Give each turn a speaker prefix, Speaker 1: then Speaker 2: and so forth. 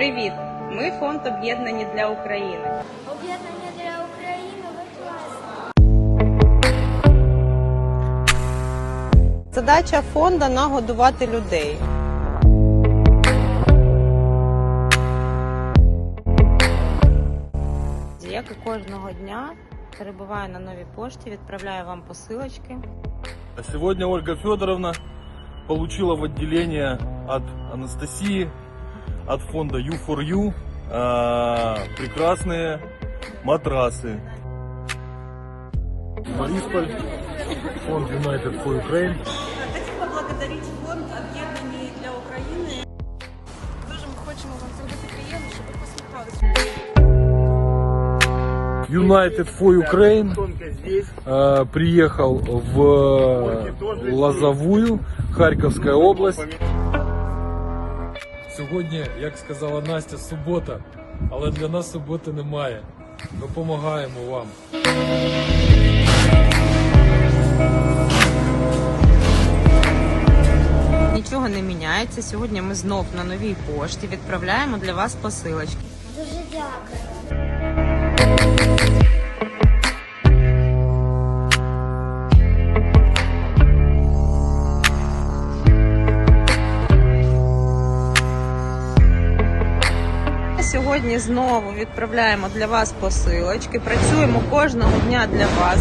Speaker 1: Привіт! Ми фонд об'єднані для України.
Speaker 2: Об'єднання для України ви класні.
Speaker 1: Задача фонду нагодувати людей. Як і кожного дня перебуваю на новій пошті, відправляю вам посилочки.
Speaker 3: А Сегодня Ольга Федоровна получила в отделение от Анастасии, от фонда U4U а, прекрасные матрасы. Борисполь, фонд United for Ukraine.
Speaker 4: Хочу поблагодарити фонд «Об'єднані для України. Дуже ми хочемо вам зробити приємно, щоб ви посміхалися.
Speaker 3: United for Ukraine а, приехал в Лозовую, Харьковская область.
Speaker 5: Сьогодні, як сказала Настя, субота, але для нас суботи немає. Допомагаємо вам.
Speaker 1: Нічого не міняється. Сьогодні ми знов на новій пошті відправляємо для вас посилочки.
Speaker 2: Дуже дякую.
Speaker 1: Сьогодні знову відправляємо для вас посилочки. Працюємо кожного дня для вас.